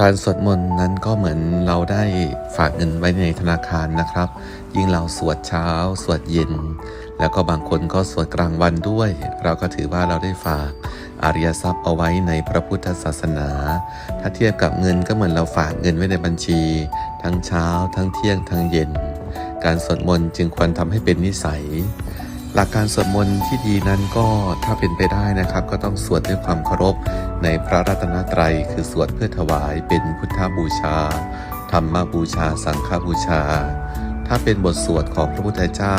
การสวดมนต์นั้นก็เหมือนเราได้ฝากเงินไว้ในธนาคารนะครับ ยิ่งเราสวดเช้า สวดเย็น แล้วก็บางคนก็สวดกลางวันด้วย เราก็ถือว่าเราได้ฝากอริยทรัพย์เอาไว้ในพระพุทธศาสนา ถ้าเทียบกับเงินก็เหมือนเราฝากเงินไว้ในบัญชี ทั้งเช้า ทั้งเที่ยง ทั้งเย็น การสวดมนต์จึงควรทำให้เป็นนิสัย หลักการสวดมนต์ที่ดีนั้นก็ถ้าเป็นไปได้นะครับ ก็ต้องสวดด้วยความเคารพ ในพระรัตนตรัยคือสวดเพื่อถวายเป็นพุทธบูชา ธรรมบูชา สังฆบูชา ถ้าเป็นบทสวดของพระพุทธเจ้า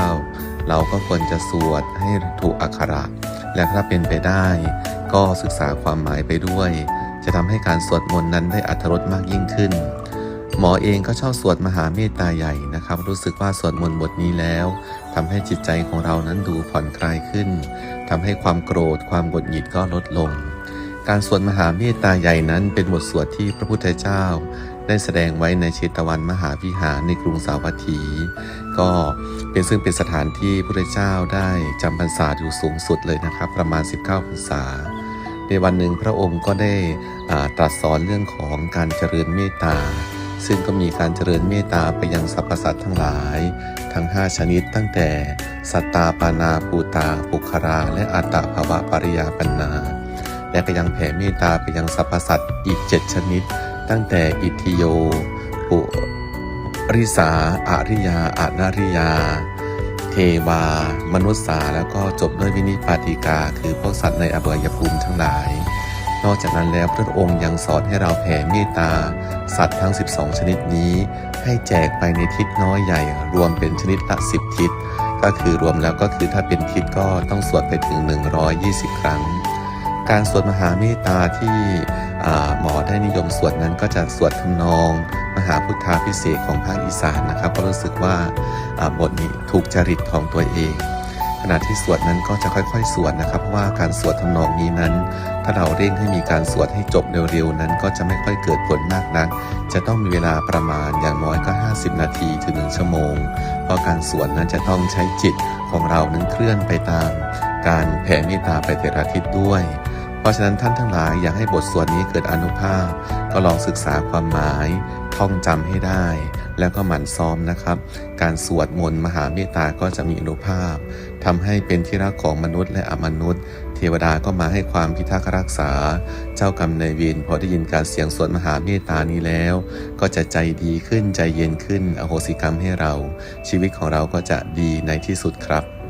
เราก็ควรจะสวดให้ถูกอักขระ และถ้าเป็นไปได้ ก็ศึกษาความหมายไปด้วย จะทำให้การสวดมนต์นั้นได้อัธรสมากยิ่งขึ้น หมอเองก็ชอบสวดมหาเมตตาใหญ่นะครับ รู้สึกว่าสวดมนต์บทนี้แล้วทำให้จิตใจของเรานั้นดูผ่อนคลายขึ้นทำให้ความโกรธความบดหงิดก็ลดลง การสวดมหาเมตตาใหญ่นั้นเป็นบทสวดที่พระพุทธเจ้า ได้แสดงไว้ในเชตวันมหาวิหารในกรุงสาวัตถี ก็เป็นซึ่งเป็นสถานที่พระพุทธเจ้าได้จำพรรษาอยู่สูงสุดเลยนะครับ ประมาณ 19พรรษา ในวันหนึ่งพระองค์ก็ได้ตรัสสอนเรื่องของการเจริญเมตตาซึ่งก็มีการเจริญเมตตาไปยังสรรพสัตว์ทั้งหลาย ทั้ง 5 ชนิดตั้งแต่ สัตตาปานาภูตาปุครา และอัตตภาวะปริยาปันนา และก็ยังแผ่เมตตาไปยังสรรพสัตว์อีก 7 ชนิด ตั้งแต่อิทิโย ปุริสาอาริยาอานาริยา เทวา มนุษย์สาแล้วก็จบด้วยวินิปาติกา คือพวกสัตว์ในอบายภูมิทั้งหลาย นอกจากนั้นแล้วพระองค์ยังสอนให้เราแผ่เมตตา สัตว์ทั้ง 12 ชนิดนี้ ให้แจกไปในทิศน้อยใหญ่ รวมเป็นชนิดละ 10 ทิศ ก็คือรวมแล้วก็คือถ้าเป็นทิศก็ต้องสวดไปถึง 120 ครั้ง การสวดมหาเมตตาที่หมอได้นิยมสวดนั้นก็จะสวดทำนอง มหาพุทธาพิเศษของภาคอีสานนะครับก็รู้สึกว่าบทนี้ถูกจริตของตัวเองขณะที่สวดนั้นก็จะค่อยๆ สวดนะครับเพราะว่าการสวดทำนองนี้นั้น ถ้าเราเร่งให้มีการสวดให้จบเร็วๆนั้น ก็จะไม่ค่อยเกิดผลมากนัก จะต้องมีเวลาประมาณอย่างน้อยก็ 50 นาทีถึง1ชั่วโมง เพราะการสวดนั้นจะต้องใช้จิตของเรานั้นเคลื่อนไปตาม การแผ่เมตตาไปแต่ละทิศด้วย เพราะฉะนั้นท่านทั้งหลายอยากให้บทสวดนี้เกิดอนุภาพ ก็ลองศึกษาความหมาย ท่องจำให้ได้ แล้วก็หมั่นซ้อมนะครับ การสวดมนต์มหาเมตตาก็จะมีอนุภาพทำให้เป็นที่รักของมนุษย์และอมนุษย์ เทวดาก็มาให้ความพิทักษ์รักษา เจ้ากรรมนายเวรพอได้ยินการเสียงสวดมหาเมตตานี้แล้ว ก็จะใจดีขึ้นใจเย็นขึ้น อโหสิกรรมให้เรา ชีวิตของเราก็จะดีในที่สุดครับ